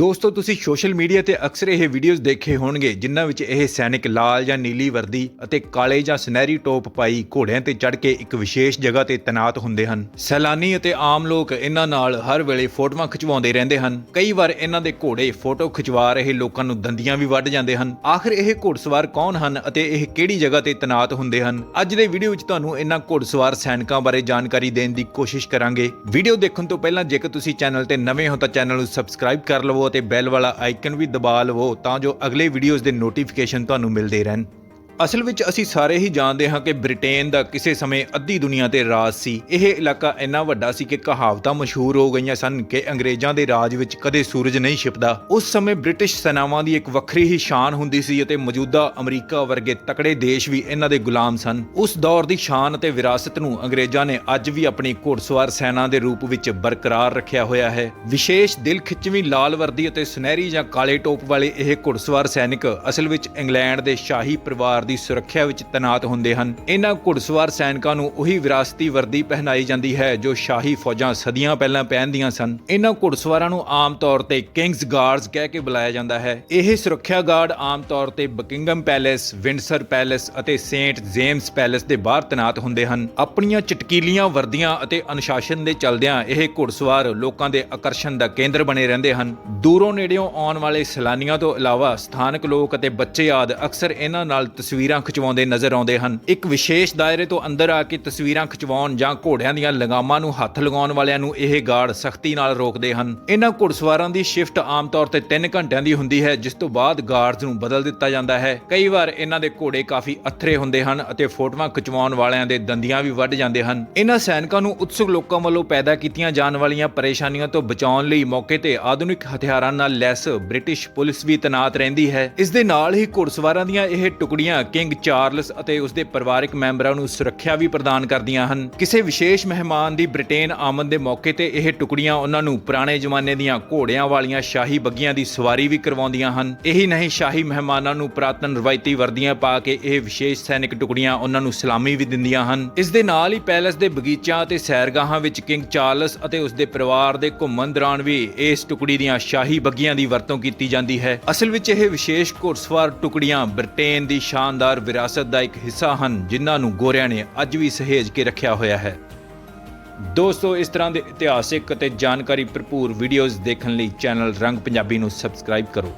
ਦੋਸਤੋ, ਤੁਸੀਂ social media ਤੇ ਅਕਸਰ ਇਹ ਵੀਡੀਓਜ਼ ਦੇਖੇ ਹੋਣਗੇ, ਜਿਨ੍ਹਾਂ ਵਿੱਚ ਇਹ ਸੈਨਿਕ ਲਾਲ ਜਾਂ ਨੀਲੀ ਵਰਦੀ ਅਤੇ ਕਾਲੇ ਜਾਂ ਸੁਨਹਿਰੀ ਟੋਪ ਪਾਈ ਘੋੜਿਆਂ ਤੇ ਚੜ੍ਹ ਕੇ ਇੱਕ ਵਿਸ਼ੇਸ਼ ਜਗ੍ਹਾ ਤੇ ਤੈਨਾਤ ਹੁੰਦੇ ਹਨ। ਸੈਲਾਨੀ ਅਤੇ ਆਮ ਲੋਕ ਇਹਨਾਂ ਨਾਲ ਹਰ ਵੇਲੇ ਫੋਟੋਆਂ ਖਿਚਵਾਉਂਦੇ ਰਹਿੰਦੇ ਹਨ। ਕਈ ਵਾਰ ਇਹਨਾਂ ਦੇ ਘੋੜੇ ਫੋਟੋ ਖਿਚਵਾ ਰਹੇ ਲੋਕਾਂ ਨੂੰ ਦੰਦੀਆਂ ਵੀ ਵੱਢ ਜਾਂਦੇ ਹਨ। ਆਖਰ ਇਹ ਘੋੜਸਵਾਰ ਕੌਣ ਹਨ ਅਤੇ ਇਹ ਕਿਹੜੀ ਜਗ੍ਹਾ ਤੇ ਤੈਨਾਤ ਹੁੰਦੇ ਹਨ? ਅੱਜ ਦੇ ਵੀਡੀਓ ਵਿੱਚ ਤੁਹਾਨੂੰ ਇਹਨਾਂ ਘੋੜਸਵਾਰ ਸੈਨਿਕਾਂ ਬਾਰੇ ਜਾਣਕਾਰੀ ਦੇਣ ਦੀ ਕੋਸ਼ਿਸ਼ ਕਰਾਂਗੇ। ਵੀਡੀਓ ਦੇਖਣ ਤੋਂ ਪਹਿਲਾਂ ਜੇਕਰ ਤੁਸੀਂ ਚੈਨਲ ਤੇ ਨਵੇਂ ਹੋ ਤਾਂ ਚੈਨਲ ਨੂੰ ਸਬਸਕ੍ਰਾਈਬ ਕਰ ਲਵੋ ਅਤੇ ਬੈਲ ਵਾਲਾ ਆਈਕਨ ਵੀ ਦਬਾ ਲਵੋ ਤਾਂ ਜੋ ਅਗਲੇ ਵੀਡੀਓਜ਼ ਦੇ ਨੋਟੀਫਿਕੇਸ਼ਨ ਤੁਹਾਨੂੰ ਮਿਲਦੇ ਰਹਿਣ। ਅਸਲ ਵਿੱਚ ਅਸੀਂ ਸਾਰੇ ਹੀ ਜਾਣਦੇ ਹਾਂ ਕਿ ਬ੍ਰਿਟੇਨ ਦਾ ਕਿਸੇ ਸਮੇਂ ਅੱਧੀ ਦੁਨੀਆ ਤੇ ਰਾਜ ਸੀ। ਇਹ ਇਲਾਕਾ ਇੰਨਾ ਵੱਡਾ ਸੀ ਕਿ ਕਹਾਵਤਾਂ ਮਸ਼ਹੂਰ ਹੋ ਗਈਆਂ ਸਨ ਕਿ ਅੰਗਰੇਜ਼ਾਂ ਦੇ ਰਾਜ ਵਿੱਚ ਕਦੇ ਸੂਰਜ ਨਹੀਂ ਛਿਪਦਾ। ਉਸ ਸਮੇਂ ਬ੍ਰਿਟਿਸ਼ ਸੈਨਾਵਾਂ ਦੀ ਇੱਕ ਵੱਖਰੀ ਹੀ ਸ਼ਾਨ ਹੁੰਦੀ ਸੀ ਅਤੇ ਮੌਜੂਦਾ ਅਮਰੀਕਾ ਵਰਗੇ ਤਕੜੇ ਦੇਸ਼ ਵੀ ਇਹਨਾਂ ਦੇ ਗੁਲਾਮ ਸਨ। ਉਸ ਦੌਰ ਦੀ ਸ਼ਾਨ ਅਤੇ ਵਿਰਾਸਤ ਨੂੰ ਅੰਗਰੇਜ਼ਾਂ ਨੇ ਅੱਜ ਵੀ ਆਪਣੀ ਘੋੜਸਵਾਰ ਸੈਨਾ ਦੇ ਰੂਪ ਵਿੱਚ ਬਰਕਰਾਰ ਰੱਖਿਆ ਹੋਇਆ ਹੈ। ਵਿਸ਼ੇਸ਼ ਦਿਲ ਖਿੱਚਵੀਂ ਲਾਲ ਵਰਦੀ ਅਤੇ ਸੁਨਹਿਰੀ ਜਾਂ ਕਾਲੇ ਟੋਪ ਵਾਲੇ ਇਹ ਘੋੜਸਵਾਰ ਸੈਨਿਕ ਅਸਲ ਵਿੱਚ ਇੰਗਲੈਂਡ ਦੇ ਸ਼ਾਹੀ ਪਰਿਵਾਰ ਦੀ ਸੁਰੱਖਿਆ ਵਿੱਚ ਤੈਨਾਤ ਹੁੰਦੇ ਹਨ। ਇਹਨਾਂ ਘੁੜਸਵਾਰ ਸੈਨਿਕਾਂ ਨੂੰ ਉਹੀ ਵਿਰਾਸਤੀ ਵਰਦੀ ਪਹਿਨਾਈ ਜਾਂਦੀ ਹੈ ਜੋ ਸ਼ਾਹੀ ਫੌਜਾਂ ਸਦੀਆਂ ਪਹਿਲਾਂ ਪਹਿਨਦੀਆਂ ਸਨ। ਇਹਨਾਂ ਘੁੜਸਵਾਰਾਂ ਨੂੰ ਆਮ ਤੌਰ ਤੇ ਕਿੰਗਸ ਗਾਰਡਸ ਕਹਿ ਕੇ ਬੁਲਾਇਆ ਜਾਂਦਾ ਹੈ। ਇਹ ਸੁਰੱਖਿਆ ਗਾਰਡ ਆਮ ਤੌਰ ਤੇ ਬਕਿੰਗਮ ਪੈਲੇਸ, ਵਿੰਡਸਰ ਪੈਲੇਸ ਅਤੇ ਸੇਂਟ ਜੇਮਸ ਪੈਲੇਸ ਦੇ ਬਾਹਰ ਤੈਨਾਤ ਹੁੰਦੇ ਹਨ। ਆਪਣੀਆਂ ਚਟਕੀਲੀਆਂ ਵਰਦੀਆਂ ਅਤੇ ਅਨੁਸ਼ਾਸਨ ਦੇ ਚਲਦਿਆਂ ਇਹ ਘੁੜਸਵਾਰ ਲੋਕਾਂ ਦੇ ਆਕਰਸ਼ਣ ਦਾ ਕੇਂਦਰ ਬਣੇ ਰਹਿੰਦੇ ਹਨ। ਦੂਰੋਂ ਨੇੜਿਓਂ ਆਉਣ ਵਾਲੇ ਸੈਲਾਨੀਆਂ ਤੋਂ ਇਲਾਵਾ ਸਥਾਨਕ ਲੋਕ ਅਤੇ ਬੱਚੇ ਆਦ ਅਕਸਰ ਇਹਨਾਂ ਨਾਲ ਤਸਵੀਰਾਂ ਤਸਵੀਰਾਂ ਖਿਚਵਾਉਂਦੇ ਨਜ਼ਰ ਆਉਂਦੇ ਹਨ। ਇੱਕ ਵਿਸ਼ੇਸ਼ ਦਾਇਰੇ ਤੋਂ ਅੰਦਰ ਆ ਕੇ ਤਸਵੀਰਾਂ ਖਿਚਵਾਉਣ ਜਾਂ ਘੋੜਿਆਂ ਦੀਆਂ ਲਗਾਮਾਂ ਨੂੰ ਹੱਥ ਲਗਾਉਣ ਵਾਲਿਆਂ ਨੂੰ ਇਹ ਗਾਰਡ ਸਖਤੀ ਨਾਲ ਰੋਕਦੇ ਹਨ। ਇਹਨਾਂ ਘੁੜਸਵਾਰਾਂ ਦੀ ਸ਼ਿਫਟ ਆਮ ਤੌਰ ਤੇ 3 ਘੰਟਿਆਂ ਦੀ ਹੁੰਦੀ ਹੈ, ਜਿਸ ਤੋਂ ਬਾਅਦ ਗਾਰਡਸ ਨੂੰ ਬਦਲ ਦਿੱਤਾ ਜਾਂਦਾ ਹੈ। ਕਈ ਵਾਰ ਇਹਨਾਂ ਦੇ ਘੋੜੇ ਕਾਫੀ ਅਥਰੇ ਹੁੰਦੇ ਹਨ ਅਤੇ ਫੋਟੋਆਂ ਖਿਚਵਾਉਣ ਵਾਲਿਆਂ ਦੇ ਦੰਦੀਆਂ ਵੀ ਵੱਢ ਜਾਂਦੇ ਹਨ। ਇਹਨਾਂ ਸੈਨਿਕਾਂ ਨੂੰ ਉਤਸੁਕ ਲੋਕਾਂ ਵੱਲੋਂ ਪੈਦਾ ਕੀਤੀਆਂ ਜਾਣ ਵਾਲੀਆਂ ਪਰੇਸ਼ਾਨੀਆਂ ਤੋਂ ਬਚਾਉਣ ਲਈ ਮੌਕੇ ਤੇ ਆਧੁਨਿਕ ਹਥਿਆਰਾਂ ਨਾਲ ਲੈਸ ਬ੍ਰਿਟਿਸ਼ ਪੁਲਿਸ ਵੀ ਤੈਨਾਤ ਰਹਿੰਦੀ ਹੈ। ਇਸ ਦੇ ਨਾਲ ਹੀ ਘੁੜਸਵਾਰਾਂ ਦੀਆਂ ਇਹ ਟੁਕੜੀਆਂ ਕਿੰਗ ਚਾਰਲਸ ਅਤੇ ਉਸ ਦੇ ਪਰਿਵਾਰਕ ਮੈਂਬਰਾਂ ਨੂੰ ਸੁਰੱਖਿਆ ਵੀ ਪ੍ਰਦਾਨ ਕਰਦੀਆਂ ਹਨ। ਕਿਸੇ ਵਿਸ਼ੇਸ਼ ਮਹਿਮਾਨ ਦੀ ਬ੍ਰਿਟੇਨ ਆਮਦ ਦੇ ਮੌਕੇ ਤੇ ਇਹ ਟੁਕੜੀਆਂ ਉਹਨਾਂ ਨੂੰ ਪੁਰਾਣੇ ਜ਼ਮਾਨੇ ਦੀਆਂ ਘੋੜਿਆਂ ਵਾਲੀਆਂ ਸ਼ਾਹੀ ਬੱਗੀਆਂ ਦੀ ਸਵਾਰੀ ਵੀ ਕਰਵਾਉਂਦੀਆਂ ਹਨ। ਇਹੀ ਨਹੀਂ, ਸ਼ਾਹੀ ਮਹਿਮਾਨਾਂ ਨੂੰ ਪ੍ਰਾਤਨ ਰਵਾਇਤੀ ਵਰਦੀਆਂ ਪਾ ਕੇ ਇਹ ਵਿਸ਼ੇਸ਼ ਸੈਨਿਕ ਟੁਕੜੀਆਂ ਉਹਨਾਂ ਨੂੰ ਸਲਾਮੀ ਵੀ ਦਿੰਦੀਆਂ ਹਨ। ਇਸ ਦੇ ਨਾਲ ਹੀ ਪੈਲੇਸ ਦੇ ਬਗੀਚਿਆਂ ਅਤੇ ਸੈਰਗਾਹਾਂ ਵਿੱਚ ਕਿੰਗ ਚਾਰਲਸ ਅਤੇ ਉਸ ਦੇ ਪਰਿਵਾਰ ਦੇ ਘੁੰਮਣ ਦੌਰਾਨ ਵੀ ਇਸ ਟੁਕੜੀ ਦੀਆਂ ਸ਼ਾਹੀ ਬੱਗੀਆਂ ਦੀ ਵਰਤੋਂ ਕੀਤੀ ਜਾਂਦੀ ਹੈ। ਅਸਲ ਵਿੱਚ ਇਹ ਵਿਸ਼ੇਸ਼ ਘੋੜਸਵਾਰ ਟੁਕੜੀਆਂ ਬ੍ਰਿਟੇਨ ਦੀ ਸ਼ਾਨ ਸ਼ਾਨਦਾਰ ਵਿਰਾਸਤ ਦਾ ਇੱਕ ਹਿੱਸਾ ਹਨ, ਜਿਨ੍ਹਾਂ ਨੂੰ ਗੋਰਿਆਂ ਨੇ ਅੱਜ ਵੀ ਸਹੇਜ ਕੇ ਰੱਖਿਆ ਹੋਇਆ ਹੈ। ਦੋਸਤੋ, ਇਸ ਤਰ੍ਹਾਂ ਦੇ ਇਤਿਹਾਸਿਕ ਅਤੇ ਜਾਣਕਾਰੀ ਭਰਪੂਰ ਵੀਡੀਓਜ਼ ਦੇਖਣ ਲਈ ਚੈਨਲ ਰੰਗ ਪੰਜਾਬੀ ਨੂੰ ਸਬਸਕ੍ਰਾਈਬ ਕਰੋ।